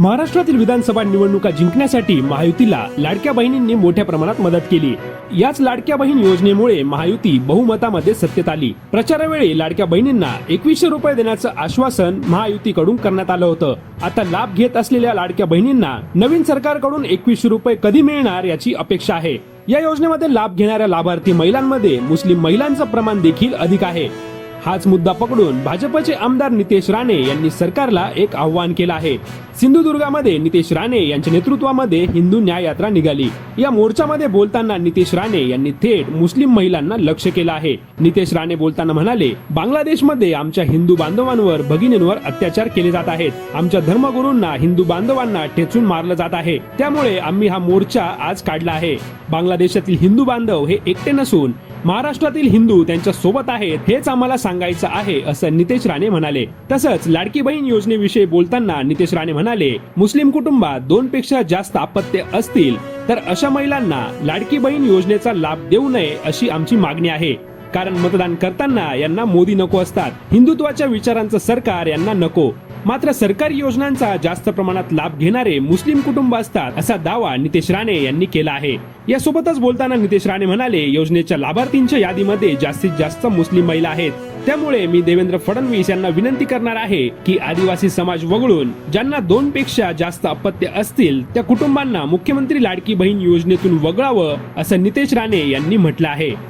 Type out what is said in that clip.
महाराष्ट्रातील विधानसभा निवडणुका जिंकण्यासाठी महायुतीला लाडक्या बहिणींनी मोठ्या प्रमाणात मदत केली. याच लाडक्या बहीण योजनेमुळे महायुती बहुमतामध्ये सत्तेत आली. प्रचारावेळी लाडक्या बहिणींना एकवीसशे रुपये देण्याचं आश्वासन महायुतीकडून करण्यात आलं होतं. आता लाभ घेत असलेल्या लाडक्या बहिणींना नवीन सरकारकडून एकवीसशे रुपये कधी मिळणार याची अपेक्षा आहे. या योजनेमध्ये लाभ घेणाऱ्या लाभार्थी महिलांमध्ये मुस्लिम महिलांचं प्रमाण देखील अधिक आहे. हाच मुद्दा पकडून भाजपचे आमदार नितेश राणे यांनी सरकारला एक आव्हान केलं आहे. सिंधुदुर्गामध्ये नितेश राणे यांच्या नेतृत्वामध्ये हिंदू न्याय यात्रा निघाली. या मोर्चामध्ये बोलताना नितेश राणे यांनी थेट मुस्लिम महिलांना लक्ष केलं आहे. नितेश राणे बोलताना म्हणाले बांगलादेशमध्ये आमच्या हिंदू बांधवांवर भगिनींवर अत्याचार केले जात आहेत. आमच्या धर्मगुरूंना हिंदू बांधवांना ठेचून मारलं जात आहे. त्यामुळे आम्ही हा मोर्चा आज काढला आहे. बांगलादेशातील हिंदू बांधव हे एकटे नसून महाराष्ट्रातील हिंदू त्यांच्यासोबत आहेत हेच आम्हाला सांगायचं आहे असं नितेश राणे म्हणाले. तसंच लाडकी बहीण योजनेविषयी बोलताना नितेश राणे म्हणाले मुस्लिम कुटुंबात दोन पेक्षा जास्त अपत्य असतील तर अशा महिलांना लाडकी बहीण योजनेचा लाभ देऊ नये अशी आमची मागणी आहे. कारण मतदान करताना यांना मोदी नको असतात. हिंदुत्वाच्या विचारांचं सरकार यांना नको. मात्र सरकारी योजनांचा जास्त प्रमाणात लाभ घेणारे मुस्लिम कुटुंब असतात असा दावा नितेश राणे यांनी केला आहे. यासोबतच बोलताना नितेश राणे म्हणाले योजनेच्या लाभार्थींच्या यादीमध्ये जास्तीत जास्त मुस्लिम महिला आहेत. त्यामुळे मी देवेंद्र फडणवीस यांना विनंती करणार आहे की आदिवासी समाज वगळून ज्यांना दोन पेक्षा जास्त अपत्य असतील त्या कुटुंबांना मुख्यमंत्री लाडकी बहीण योजनेतून वगळावं असं नितेश राणे यांनी म्हटलं आहे.